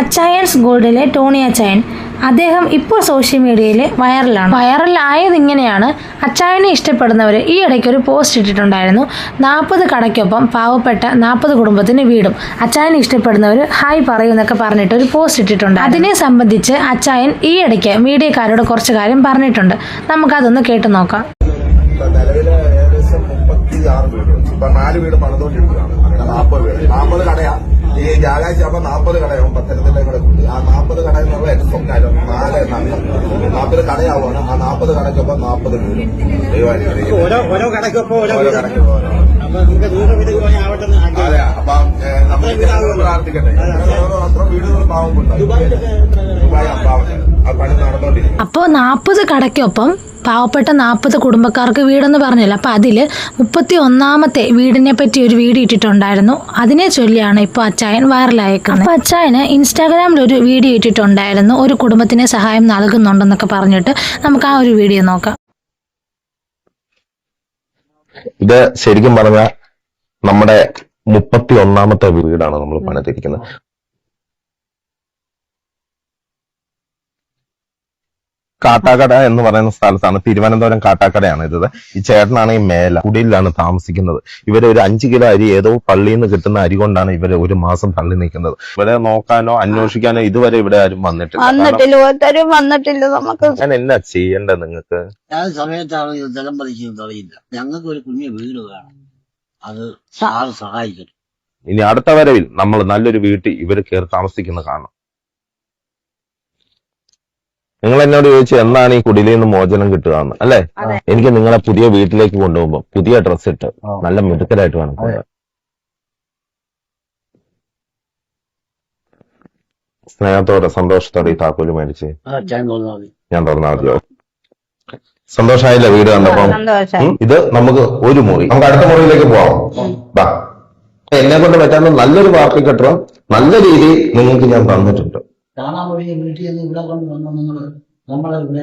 Achayans ഗോൾഡിലെ Tony അച്ചായൻ അദ്ദേഹം ഇപ്പോൾ സോഷ്യൽ മീഡിയയിൽ വൈറലാണ്. വൈറലായത് ഇങ്ങനെയാണ്. അച്ചായനെ ഇഷ്ടപ്പെടുന്നവർ ഈ ഇടയ്ക്ക് ഒരു പോസ്റ്റ് ഇട്ടിട്ടുണ്ടായിരുന്നു. നാൽപ്പത് കടയ്ക്കൊപ്പം പാവപ്പെട്ട നാൽപ്പത് കുടുംബത്തിന് വീടും. അച്ചായനെ ഇഷ്ടപ്പെടുന്നവർ ഹായ് പറയൂ എന്നൊക്കെ പറഞ്ഞിട്ട് ഒരു പോസ്റ്റ് ഇട്ടിട്ടുണ്ട് അതിനെ സംബന്ധിച്ച് അച്ചായൻ ഈ ഇടയ്ക്ക് മീഡിയക്കാരോട് കുറച്ച് കാര്യം പറഞ്ഞിട്ടുണ്ട്. നമുക്കതൊന്ന് കേട്ടു നോക്കാം. ഏകദേശം മുപ്പത്തി ആറ് വീട്. ഇപ്പൊ നാല് വീട് പണിതുകൊണ്ടിരിക്കുകയാണ് നാൽപ്പത് വീട്. നാൽപ്പത് കടയാ. ഈ വ്യാഴാഴ്ച ആകുമ്പോ നാൽപ്പത് കടയാവും പത്തനംതിട്ട കൂടെ കൂട്ടി ആ നാൽപ്പത് കട എന്നുള്ള സ്വപ്നം നാല് നാൽപ്പത് കടയാവുകയാണ് ആ നാൽപ്പത് കടയ്ക്കൊപ്പം നാൽപ്പത് ഓരോ ഓരോ കടക്കൊപ്പം ഓരോ അപ്പൊ അതെ അപ്പം നമ്മൾ പ്രാർത്ഥിക്കട്ടെ. അത്ര വീടുകൾ ദുബായ് ആ പണി നടന്നുകൊണ്ടിരിക്കും അപ്പോൾ നാൽപ്പത് കടയ്ക്കൊപ്പം പാവപ്പെട്ട നാൽപ്പത് കുടുംബക്കാർക്ക് വീടെന്ന് പറഞ്ഞില്ല. അപ്പോൾ അതിൽ മുപ്പത്തി ഒന്നാമത്തെ വീടിനെ പറ്റി ഒരു വീഡിയോ ഇട്ടിട്ടുണ്ടായിരുന്നു. അതിനെ ചൊല്ലിയാണ് ഇപ്പോൾ അച്ചായൻ വൈറലായേക്കുന്നത്. അപ്പോൾ അച്ചായന് ഇൻസ്റ്റാഗ്രാമിൽ ഒരു വീഡിയോ ഇട്ടിട്ടുണ്ടായിരുന്നു. ഒരു കുടുംബത്തിന് സഹായം നൽകുന്നുണ്ടെന്നൊക്കെ പറഞ്ഞിട്ട് നമുക്ക് ആ ഒരു വീഡിയോ നോക്കാം. ഇത് ശരിക്കും പറഞ്ഞ നമ്മുടെ മുപ്പത്തി ഒന്നാമത്തെ വീടാണ് നമ്മൾ പണിതിരിക്കുന്നത്. കാട്ടാക്കട എന്ന് പറയുന്ന സ്ഥലത്താണ് തിരുവനന്തപുരം കാട്ടാക്കടയാണ് ഇത്. ഈ ചേട്ടനാണ് ഈ മേല കുടിയിലാണ് താമസിക്കുന്നത്. ഇവരെ ഒരു അഞ്ചു കിലോ അരി ഏതോ പള്ളിയിൽ നിന്ന് കിട്ടുന്ന അരി കൊണ്ടാണ് ഇവരെ ഒരു മാസം തള്ളി നിൽക്കുന്നത്. ഇവരെ നോക്കാനോ അന്വേഷിക്കാനോ ഇതുവരെ ഇവിടെ ആരും വന്നിട്ടില്ല. വന്നിട്ടില്ല ഒരുത്തരും വന്നിട്ടില്ല നമുക്ക്. ഞാൻ എന്നാ ചെയ്യേണ്ടത് നിങ്ങൾക്ക്? ഞാൻ സമയത്താണ് ജലം പതിക്കുന്നത് ഞങ്ങൾക്ക് ഒരു കുഞ്ഞു വീട് വേണം. അത് സഹായിക്കും ഇനി അടുത്ത വരവിൽ നമ്മൾ നല്ലൊരു വീട്ടിൽ ഇവർ കയറി താമസിക്കുന്ന കാണണം നിങ്ങൾ എന്നോട് ചോദിച്ചു എന്നാണ് ഈ കുടിലിൽ നിന്ന് മോചനം കിട്ടുക എന്ന് അല്ലെ എനിക്ക് നിങ്ങളെ പുതിയ വീട്ടിലേക്ക് കൊണ്ടുപോകുമ്പോ പുതിയ ഡ്രസ് ഇട്ട് നല്ല മിടുക്കലായിട്ട് വേണം പോകാൻ. സ്നേഹത്തോടെ സന്തോഷത്തോടെ ഈ താക്കോൽ മേടിച്ച് ഞാൻ തുറന്നാൽ മതിയോ? സന്തോഷമായില്ല വീട് കണ്ടപ്പം? സന്തോഷം ഇത് നമുക്ക് ഒരു മുറി. നമുക്ക് അടുത്ത മുറിയിലേക്ക് പോവാം. ബാ എന്നെ കൊണ്ട് പറ്റാവുന്ന നല്ലൊരു പാർട്ടി കെട്ടണം നല്ല രീതിയിൽ നിങ്ങൾക്ക് ഞാൻ തന്നിട്ടുണ്ട്. വഴി വീട്ടിൽ നിന്ന് ഇവിടെ കൊണ്ട് വന്നു നിങ്ങൾ നമ്മളെ ഇവിടെ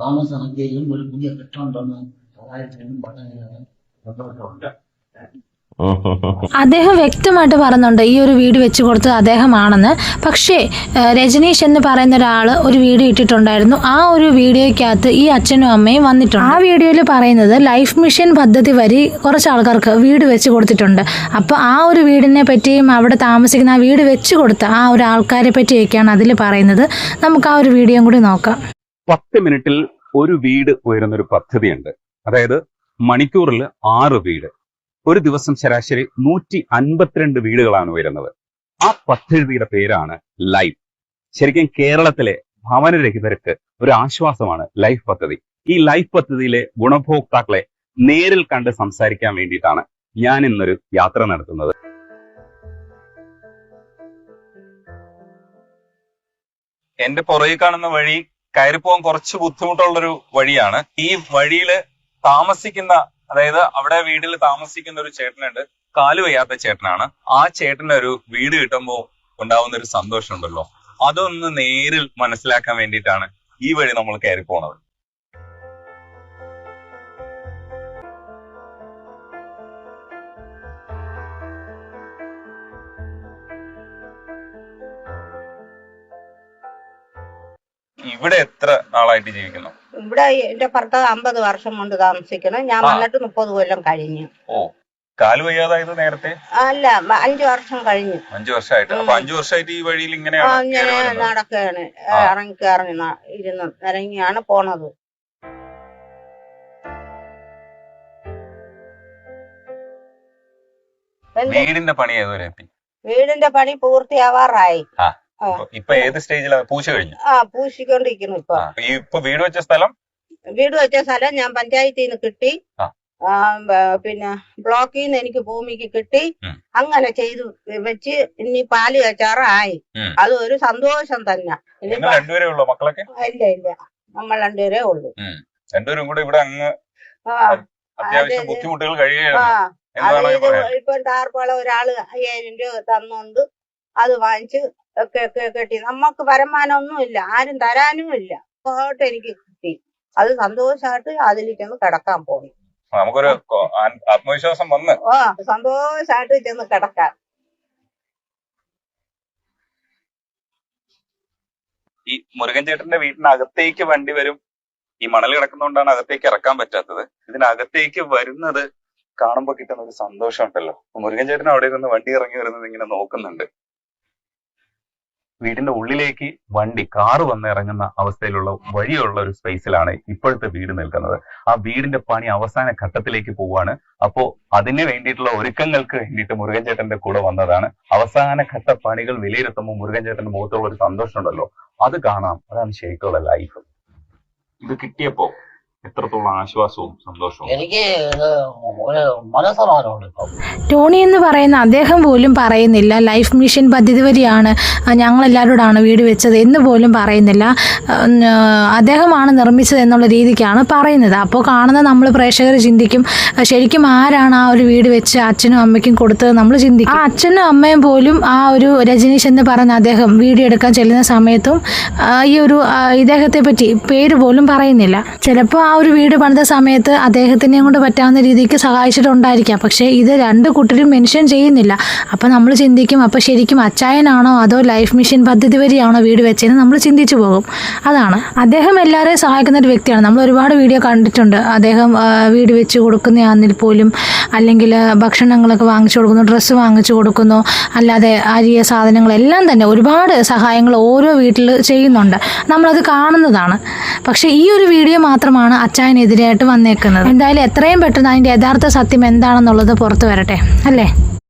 താമസം ചെയ്യും ഒരു പുതിയ കെട്ടിടം തന്നു സഹായത്തിനും വളരെ സന്തോഷമുണ്ട്. അദ്ദേഹം വ്യക്തമായിട്ട് പറയുന്നുണ്ട് ഈ ഒരു വീട് വെച്ച് കൊടുത്തത് അദ്ദേഹമാണെന്ന്. പക്ഷേ രജനീഷ് എന്ന് പറയുന്ന ഒരാൾ ഒരു വീഡിയോ ഇട്ടിട്ടുണ്ടായിരുന്നു. ആ ഒരു വീഡിയോയ്ക്കകത്ത് ഈ അച്ഛനും അമ്മയും വന്നിട്ടുണ്ട്. ആ വീഡിയോയിൽ പറയുന്നത് ലൈഫ് മിഷൻ പദ്ധതി വരി കുറച്ച് ആൾക്കാർക്ക് വീട് വെച്ച് കൊടുത്തിട്ടുണ്ട്. അപ്പോൾ ആ ഒരു വീടിനെ പറ്റിയും അവിടെ താമസിക്കുന്ന ആ വീട് വെച്ച് കൊടുത്ത ആ ഒരു ആൾക്കാരെ പറ്റിയൊക്കെയാണ് അതിൽ പറയുന്നത്. നമുക്ക് ആ ഒരു വീഡിയോയും കൂടി നോക്കാം. പത്ത് മിനിറ്റിൽ ഒരു വീട് ഉയരുന്ന ഒരു പദ്ധതിയുണ്ട്. അതായത് മണിക്കൂറിൽ ആറ് വീട്. ഒരു ദിവസം ശരാശരി നൂറ്റി അൻപത്തിരണ്ട് വീടുകളാണ് ഉയരുന്നത്. ആ പദ്ധതിയുടെ പേരാണ് ലൈഫ്. ശരിക്കും കേരളത്തിലെ ഭവനരഹിതർക്ക് ഒരു ആശ്വാസമാണ് ലൈഫ് പദ്ധതി. ഈ ലൈഫ് പദ്ധതിയിലെ ഗുണഭോക്താക്കളെ നേരിൽ കണ്ട് സംസാരിക്കാൻ വേണ്ടിയിട്ടാണ് ഞാൻ ഇന്നൊരു യാത്ര നടത്തുന്നത്. എന്റെ പുറകിൽ കാണുന്ന വഴി കയറിപ്പോകാൻ കുറച്ച് ബുദ്ധിമുട്ടുള്ളൊരു വഴിയാണ്. ഈ വഴിയിൽ താമസിക്കുന്ന അതായത് അവിടെ വീട്ടിൽ താമസിക്കുന്ന ഒരു ചേട്ടനുണ്ട്. കാൽ വയ്യാത്ത ചേട്ടനാണ്. ആ ചേട്ടന് ഒരു വീട് കിട്ടുമ്പോ ഉണ്ടാവുന്ന ഒരു സന്തോഷം ഉണ്ടല്ലോ. അതൊന്ന് നേരിൽ മനസ്സിലാക്കാൻ വേണ്ടിയിട്ടാണ് ഈ വഴി നമ്മൾ കയറി പോണത്. ഇവിടെ എത്ര നാളായിട്ട് ജീവിക്കുന്നു? ഇവിടെ എന്റെ ഭർത്താവ് അമ്പത് വർഷം കൊണ്ട് താമസിക്കണം ഞാൻ വന്നിട്ട് മുപ്പത് കൊല്ലം കഴിഞ്ഞു. ഓ കാൽ വയ്യാതായത് നേരത്തെ? അല്ല അഞ്ചു വർഷം കഴിഞ്ഞു. അഞ്ചു വർഷമായിട്ട്. അപ്പൊ അഞ്ചു വർഷമായിട്ട് ഈ വഴിയിൽ ഇങ്ങനെ നടക്കുകയാണ്. ഇറങ്ങി കയറി ഇരുന്ന് ഇറങ്ങിയാണ് പോണത്. വീടിന്റെ പണി ഏതുവരെ വീടിന്റെ പണി പൂർത്തിയാവാറായി. ഇപ്പൊ- ഏത് സ്റ്റേജിലാണ് പൂശി കഴിഞ്ഞു. ആ പൂശിക്കൊണ്ടിരിക്കുന്നു ഇപ്പൊ. വീട് വെച്ച സ്ഥലം? വീട് വെച്ച സ്ഥലം ഞാൻ പഞ്ചായത്തിൽ നിന്ന് കിട്ടി പിന്നെ ബ്ലോക്കിൽ നിന്ന് എനിക്ക് ഭൂമിക്ക് കിട്ടി. അങ്ങനെ ചെയ്തു വെച്ച് ഇനി പാൽ കച്ചാറായി അത് ഒരു സന്തോഷം തന്നെ. മക്കളൊക്കെ? ഇല്ല ഇല്ല. നമ്മൾ രണ്ടുപേരേ ഉള്ളൂ. രണ്ടുപേരും കൂടെ ഇവിടെ അങ്ങ് അത്യാവശ്യം അതെ. ബുദ്ധിമുട്ടുകൾ കഴിയുകയാണ്. ഇപ്പൊ ടാർപ്പാള ഒരാൾ അയ്യായിരം രൂപ തന്നോണ്ട് അത് വാങ്ങിച്ച് ഒക്കെ ഒക്കെ കിട്ടി. നമുക്ക് വരുമാനം ഒന്നുമില്ല ആരും തരാനും ഇല്ല. ോട്ട് എനിക്ക് കിട്ടി. അത് സന്തോഷമായിട്ട് അതിലേക്ക് കിടക്കാൻ പോയി. നമുക്കൊരു ആത്മവിശ്വാസം വന്ന്. ഓ സന്തോഷമായിട്ട് ചെന്ന് കിടക്കാം. ഈ മുരുകൻ ചേട്ടന്റെ വീട്ടിനകത്തേക്ക് വണ്ടി വരും. ഈ മണൽ കിടക്കുന്നതുകൊണ്ടാണ് അകത്തേക്ക് ഇറക്കാൻ പറ്റാത്തത്. ഇതിനകത്തേക്ക് വരുന്നത് കാണുമ്പോൾ കിട്ടുന്ന ഒരു സന്തോഷം ഉണ്ടല്ലോ മുരുകൻ ചേട്ടൻ അവിടെ ഇരുന്ന് വണ്ടി ഇറങ്ങി വരുന്നത് ഇങ്ങനെ നോക്കുന്നുണ്ട്. വീടിന്റെ ഉള്ളിലേക്ക് വണ്ടി കാറ് വന്ന് ഇറങ്ങുന്ന അവസ്ഥയിലുള്ള വഴിയുള്ള ഒരു സ്പേസിലാണ് ഇപ്പോഴത്തെ വീട് നിൽക്കുന്നത്. ആ വീടിന്റെ പണി അവസാന ഘട്ടത്തിലേക്ക് പോവാണ് അപ്പോ അതിന് വേണ്ടിയിട്ടുള്ള ഒരുക്കങ്ങൾക്ക് വേണ്ടിയിട്ട് മുരുകൻ ചേട്ടന്റെ കൂടെ വന്നതാണ്. അവസാന ഘട്ട പണികൾ വിലയിരുത്തുമ്പോൾ മുരുകൻ ചേട്ടന്റെ മുഖത്തുള്ള ഒരു സന്തോഷം ഉണ്ടല്ലോ അത് കാണാം. അതാണ് ശരിക്കുള്ള ലൈഫ് ഇത് കിട്ടിയപ്പോ എത്രത്തോളം ആശ്വാസവും സന്തോഷവും? എനിക്ക് ഇത് ഒരു മനസ്സമാനമുണ്ട് ഇപ്പം. ടോണി എന്ന് പറയുന്ന അദ്ദേഹം പോലും പറയുന്നില്ല ലൈഫ് മിഷൻ പദ്ധതി വഴിയാണ് ഞങ്ങളെല്ലാവരോടാണ് വീട് വെച്ചത് എന്ന് പോലും പറയുന്നില്ല. അദ്ദേഹമാണ് നിർമ്മിച്ചത് എന്നുള്ള രീതിക്കാണ് പറയുന്നത്. അപ്പോൾ കാണുന്ന നമ്മൾ പ്രേക്ഷകർ ചിന്തിക്കും ശരിക്കും ആരാണ് ആ ഒരു വീട് വെച്ച് അച്ഛനും അമ്മയ്ക്കും കൊടുത്തത് നമ്മൾ ചിന്തിക്കും. ആ അച്ഛനും അമ്മയും പോലും ആ ഒരു രജനീഷ് എന്ന് പറയുന്ന അദ്ദേഹം വീഡിയോ എടുക്കാൻ ചെല്ലുന്ന സമയത്തും ഈ ഒരു ഇദ്ദേഹത്തെ പറ്റി പേര് പോലും പറയുന്നില്ല. ചിലപ്പോൾ ആ ഒരു വീട് പണിത സമയത്ത് അദ്ദേഹത്തിനെയും കൊണ്ട് പറ്റാവുന്ന രീതിക്ക് സഹായിച്ചിട്ടുണ്ടായിരിക്കാം. പക്ഷേ ഇത് രണ്ട് കൂട്ടരും മെൻഷൻ ചെയ്യുന്നില്ല. അപ്പം നമ്മൾ ചിന്തിക്കും അപ്പോൾ ശരിക്കും അച്ചായനാണോ അതോ ലൈഫ് മിഷൻ പദ്ധതി വരെയാണോ വീട് വെച്ചതെന്ന് നമ്മൾ ചിന്തിച്ചു പോകും. അതാണ്. അദ്ദേഹം എല്ലാവരെയും സഹായിക്കുന്ന ഒരു വ്യക്തിയാണ്. നമ്മൾ ഒരുപാട് വീഡിയോ കണ്ടിട്ടുണ്ട്. അദ്ദേഹം വീട് വെച്ച് കൊടുക്കുന്നതാണെങ്കിൽ പോലും അല്ലെങ്കിൽ ഭക്ഷണങ്ങളൊക്കെ വാങ്ങിച്ചു കൊടുക്കുന്നു ഡ്രസ്സ് വാങ്ങിച്ചു കൊടുക്കുന്നു. അല്ലാതെ അരിയ സാധനങ്ങളെല്ലാം തന്നെ ഒരുപാട് സഹായങ്ങൾ ഓരോ വീട്ടിൽ ചെയ്യുന്നുണ്ട്. നമ്മളത് കാണുന്നതാണ്. പക്ഷേ ഈ ഒരു വീഡിയോ മാത്രമാണ് അച്ചായനെതിരായിട്ട് വന്നേക്കുന്നത്. എന്തായാലും എത്രയും പെട്ടെന്ന് അതിന്റെ യഥാർത്ഥ സത്യം എന്താണെന്നുള്ളത് പുറത്തു വരട്ടെ. അല്ലേ?